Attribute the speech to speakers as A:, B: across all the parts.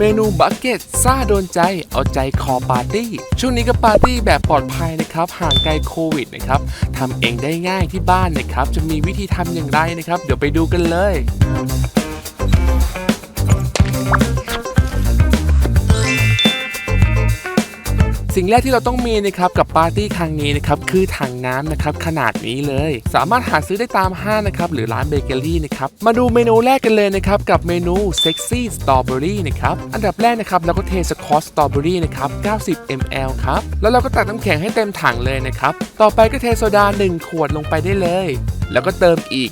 A: เมนูบักเก็ตซ่าโดนใจเอาใจคอปาร์ตี้ ช่วงนี้ก็ปาร์ตี้แบบปลอดภัยนะครับห่างไกลโควิดนะครับทำเองได้ง่ายที่บ้านนะครับ จะมีวิธีทำอย่างไรนะครับ เดี๋ยวไปดูกันเลย สิ่งแรกที่เราต้องมีนะครับกับปาร์ตี้ครั้งนี้นะครับคือถังน้ำนะครับขนาดนี้เลย สามารถหาซื้อได้ตามห้างนะครับหรือร้านเบเกอรี่นะครับมาดูเมนูแรกกันเลยนะครับกับเมนูเซ็กซี่สตรอเบอรี่นะครับอันดับแรกนะครับเราก็เทสคอตสตรอเบอรี่นะครับ90 ml ครับแล้วเราก็ตักน้ำแข็งให้เต็มถังเลยนะครับต่อไปก็เทโซดา 1 ขวดลงไปได้เลย แล้วก็เติมอีก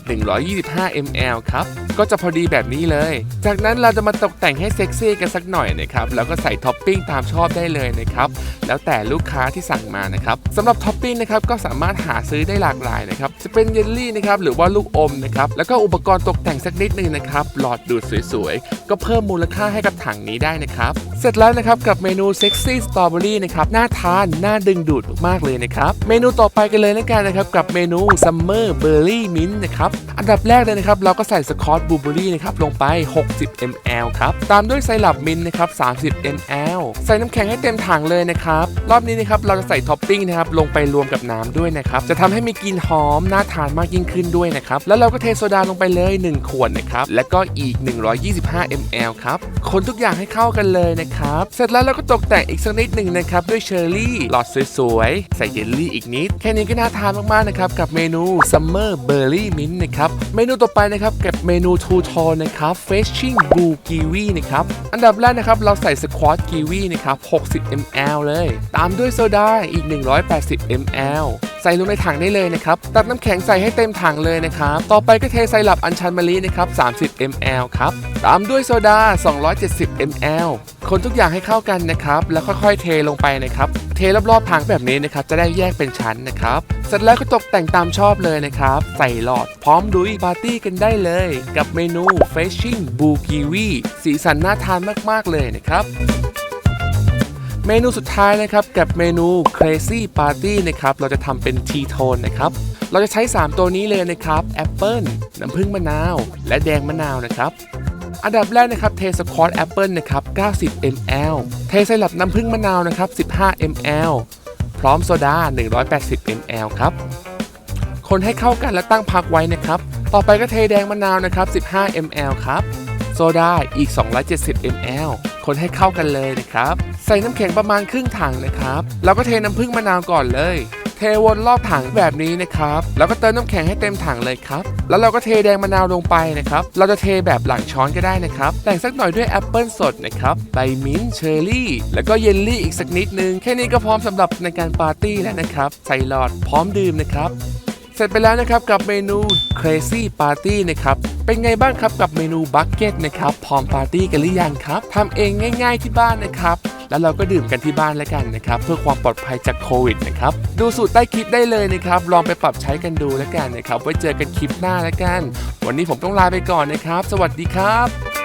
A: 125 ml ครับ ก็จะพอดีแบบนี้เลย จากนั้นเราจะมาตกแต่งให้เซ็กซี่กันสักหน่อยนะครับ แล้วก็ใส่ท็อปปิ้งตามชอบได้เลยนะครับ แล้วแต่ลูกค้าที่สั่งมานะครับสำหรับท็อปปิ้งนะครับก็สามารถหาซื้อได้หลากหลายนะครับ จะเป็นเยลลี่นะครับหรือว่าลูกอมนะครับ แล้วก็อุปกรณ์ตกแต่งสักนิดนึงนะครับ หลอดดูดสวยๆ ก็เพิ่มมูลค่าให้กับถังนี้ได้นะครับ เสร็จแล้วนะครับกับเมนูเซ็กซี่สตรอเบอรี่นะครับน่าทาน น่าดึงดูดมากเลยนะครับ เมนูต่อไปกันเลยนะกันนะครับกับเมนูซัมเมอร์เบอร์รี่มิ้นท์นะครับ อันดับแรกเลยนะครับ เราก็ใส่สกอตบลูเบอรี่นะครับลงไป 60 ml ครับ ตามด้วยไซรัปมิ้นท์นะครับ 30 ml ใส่น้ำแข็งให้เต็มถังเลยนะครับ รอบนี้นะครับเราจะใส่ท็อปปิ้งนะครับลงไปรวมกับน้ำด้วยนะครับ จะทำให้มีกลิ่นหอมน่าทานมากยิ่งขึ้นด้วยนะครับ แล้วเราก็เทโซดาลงไปเลย 1 ขวดนะครับ แล้วก็อีก 125 ml ครับ คนทุกอย่างให้เข้ากันเลยนะครับ เสร็จแล้วเราก็ตกแต่งอีกสักนิดหนึ่งนะครับด้วยเชอร์รี่ หลอดสวยๆ ใส่เยลลี่อีกนิด แค่นี้ก็น่าทานมากๆนะครับกับเมนู Summer Berry Mint นะครับ เมนูต่อไปนะครับกับเมนูทูโทนนะครับ Freshing Blue Kiwi นะครับ อันดับแรกนะครับเราใส่สควอตกีวีนะครับ 60 ml เลย ตามด้วยโซดาอีก 180 ml ใส่ลงในถังได้เลยนะครับ ตักน้ำแข็งใส่ให้เต็มถังเลยนะครับ ต่อไปก็เทไซรัปอัญชันมะลินะครับ 30 ml ครับ ตามด้วยโซดา 270 ml คนทุกอย่างให้เข้ากันนะครับ แล้วค่อยๆ เทลงไปนะครับ เทรอบๆถังแบบนี้นะครับ จะได้แยกเป็นชั้นนะครับ เสร็จแล้วก็ตกแต่งตามชอบเลยนะครับ ใส่หลอดพร้อมดุยปาร์ตี้กันได้เลย กับเมนู Freshing Blue Kiwi สีสันน่าทานมากๆเลยนะครับ เมนูสุดท้ายนะครับกับเมนู Crazy Party นะครับเราจะทำเป็นทีโทนนะครับเราจะใช้ 3 ตัวนี้เลยนะครับแอปเปิลน้ำผึ้งมะนาว และแดงมะนาวนะครับอันดับแรกนะครับเทสควอตแอปเปิลนะครับ90 ml เทไซรัปน้ำผึ้งมะนาวนะครับ15 ml พร้อมโซดา 180 ml ครับ คนให้เข้ากันและตั้งพักไว้นะครับ ต่อไปก็เทแดงมะนาวนะครับ15 ml ครับ โซดาอีก 270 ml คนให้เข้ากันเลยนะครับ ใส่น้ำแข็งประมาณครึ่งถังนะครับ แล้วก็เทน้ำผึ้งมะนาวก่อนเลย เทวนรอบถังแบบนี้นะครับ แล้วก็เติมน้ำแข็งให้เต็มถังเลยครับ แล้วเราก็เทแดงมะนาวลงไปนะครับ เราจะเทแบบหลังช้อนก็ได้นะครับ แต่งสักหน่อยด้วยแอปเปิลสดนะครับ ใบมิ้นเชอร์รี่ แล้วก็เยลลี่อีกสักนิดนึง แค่นี้ก็พร้อมสำหรับในการปาร์ตี้แล้วนะครับ ใส่หลอดพร้อมดื่มนะครับ เสร็จไปแล้วนะครับกับเมนู Crazy Party นะครับเป็นไงบ้างครับกับเมนู Bucket นะครับพร้อมปาร์ตี้กันหรือยังครับทำเองง่าย ๆที่บ้านนะครับแล้วเราก็ดื่มกันที่บ้านแล้วกันนะครับเพื่อความปลอดภัยจากโควิดนะครับดูสูตรใต้คลิปได้เลยนะครับลองไปปรับใช้กันดูแล้วกันนะครับไว้เจอกันคลิปหน้าแล้วกัน วันนี้ผมต้องลาไปก่อนนะครับ สวัสดีครับ